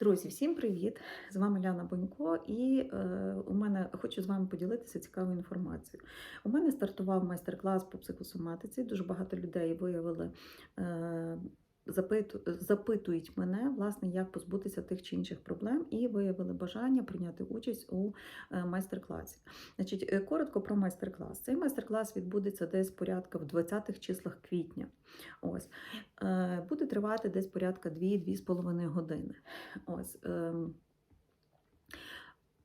Друзі, всім привіт! З вами Ляна Бонько, і е, у мене хочу з вами поділитися цікавою інформацією. У мене стартував майстер-клас по психосоматиці. Дуже багато людей виявили, е, запитують мене, власне, як позбутися тих чи інших проблем, і виявили бажання прийняти участь у е, майстер-класі. Значить, е, коротко про майстер-клас. Цей майстер-клас відбудеться десь порядка в 20-х числах квітня. Ось. Е, Буде тривати десь порядка 2-2,5 години. Ось.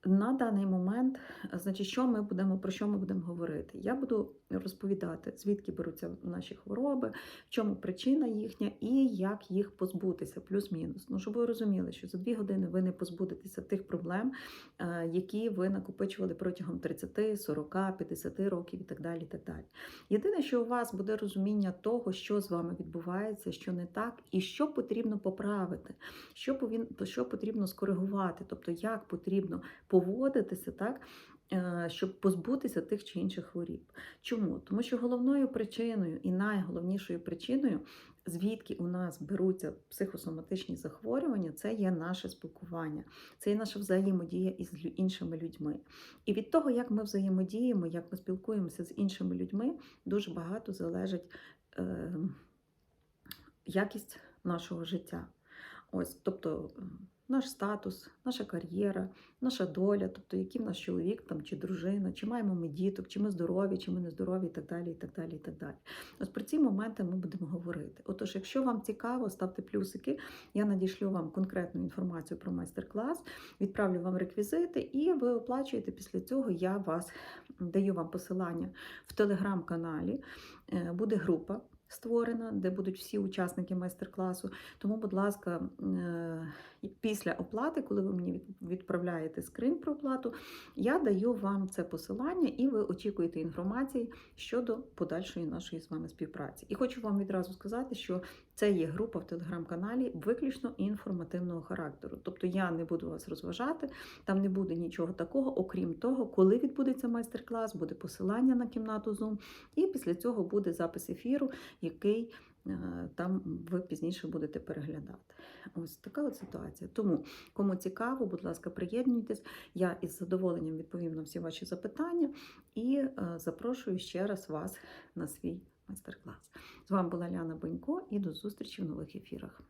На даний момент, значить, що ми будемо, про що ми будемо говорити? Я буду розповідати, звідки беруться наші хвороби, в чому причина їхня і як їх позбутися, плюс-мінус. Ну, щоб ви розуміли, що за дві години ви не позбудетеся тих проблем, е, які ви накопичували протягом 30, 40, 50 років і так далі. Так далі. Єдине, що у вас буде розуміння того, що з вами відбувається, що не так, і що потрібно поправити, що потрібно скоригувати, тобто як потрібно поводитися так. е, Щоб позбутися тих чи інших хворіб. Чому? Тому що головною причиною і найголовнішою причиною, звідки у нас беруться психосоматичні захворювання, це є наше спілкування, це є наша взаємодія із іншими людьми. І від того, як ми взаємодіємо, як ми спілкуємося з іншими людьми, дуже багато залежить е, якість нашого життя. Ось, тобто наш статус, наша кар'єра, наша доля, тобто який в нас чоловік там, чи дружина, чи маємо ми діток, чи ми здорові, чи ми не здорові, і так далі. і так далі, і так далі. Ось про ці моменти ми будемо говорити. Отож, якщо вам цікаво, ставте плюсики, я надішлю вам конкретну інформацію про майстер-клас, відправлю вам реквізити, і ви оплачуєте після цього. Я вас даю вам посилання в телеграм-каналі. Е, Буде група створена, де будуть всі учасники майстер-класу. Тому, будь ласка, е, після оплати, коли ви мені відправляєте скрин про оплату, я даю вам це посилання, і ви очікуєте інформації щодо подальшої нашої з вами співпраці. І хочу вам відразу сказати, що це є група в телеграм-каналі виключно інформативного характеру. Тобто я не буду вас розважати, там не буде нічого такого, окрім того, коли відбудеться майстер-клас, буде посилання на кімнату Zoom, і після цього буде запис ефіру, який е, там ви пізніше будете переглядати. Ось така от ситуація. Тому, кому цікаво, будь ласка, приєднуйтесь. Я із задоволенням відповім на всі ваші запитання і е, запрошую ще раз вас на свій майстер-клас. З вами була Ляна Бонько і до зустрічі в нових ефірах.